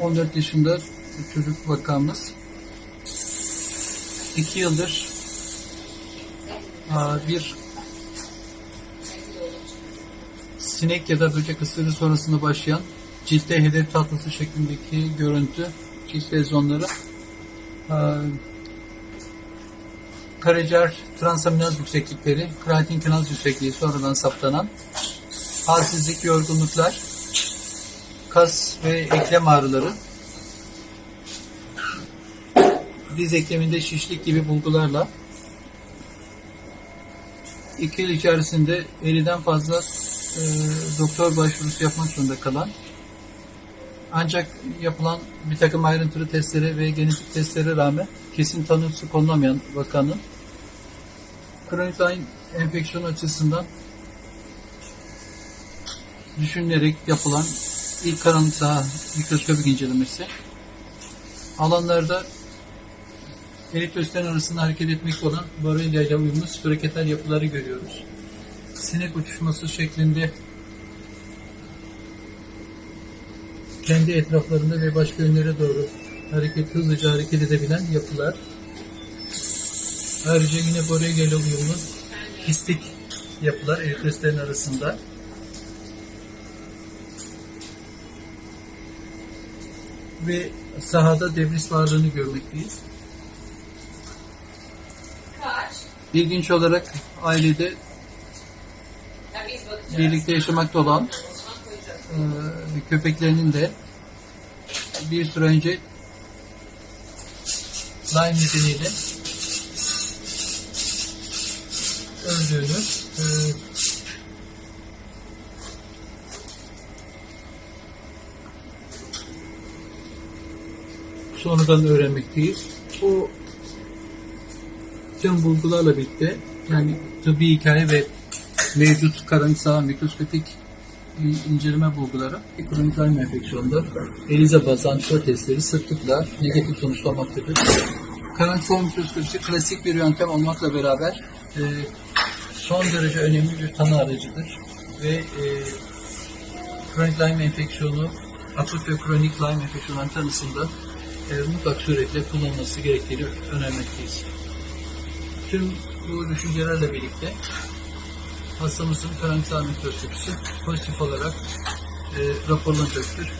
14 yaşında çocuk vakamız. 2 yıldır bir sinek ya da böcek ısırığı sonrasında başlayan ciltte hedef tatlısı şeklindeki görüntü, cilt lezyonları, aa, karaciğer transaminaz yükseklikleri, kreatin kinaz yüksekliği sonradan saptanan, halsizlik, yorgunluklar, kas ve eklem ağrıları, diz ekleminde şişlik gibi bulgularla. İki yıl içerisinde 50'den fazla e, doktor başvurusu yapmak zorunda kalan ancak yapılan bir takım ayrıntılı testlere ve genetik testlere rağmen kesin tanısı konulamayan vakanın kronik Lyme enfeksiyonu açısından düşünülerek yapılan ilk karanlık saha mikroskopik incelemesi alanlarda eritrositen arasında hareket etmekte olan Borrelia ile uyumlu spiroketal yapıları görüyoruz. Sinek uçuşması şeklinde kendi etraflarında ve başka yönlere doğru hareket hızlıca hareket edebilen yapılar. Ayrıca yine Borrelia ile uyumlu kistik yapılar eritrositen arasında. Ve sahada debris varlığını görmekteyiz. Kaç? İlginç olarak ailede birlikte yaşamakta olan e, köpeklerinin de bir süre önce Lyme nedeniyle öldüğünü e, sonradan öğrenmekteyiz. O tüm bulgularla birlikte yani tıbbi hikaye ve mevcut karanlık saha mikroskopik inceleme bulguları kronik Lyme enfeksiyonunda ELISA bazı testleri sıklıkla negatif sonuçlanmaktadır. Karanlık saha mikroskopisi klasik bir yöntem olmakla beraber e, son derece önemli bir tanı aracıdır ve e, kronik Lyme enfeksiyonu ve kronik Lyme enfeksiyonların tanısında e, mutlak suretle kullanılması gerektiğini önermekteyiz. Tüm bu düşüncelerle birlikte hastamızın karantina mikroskopisi pozitif olarak e, raporlanacaktır.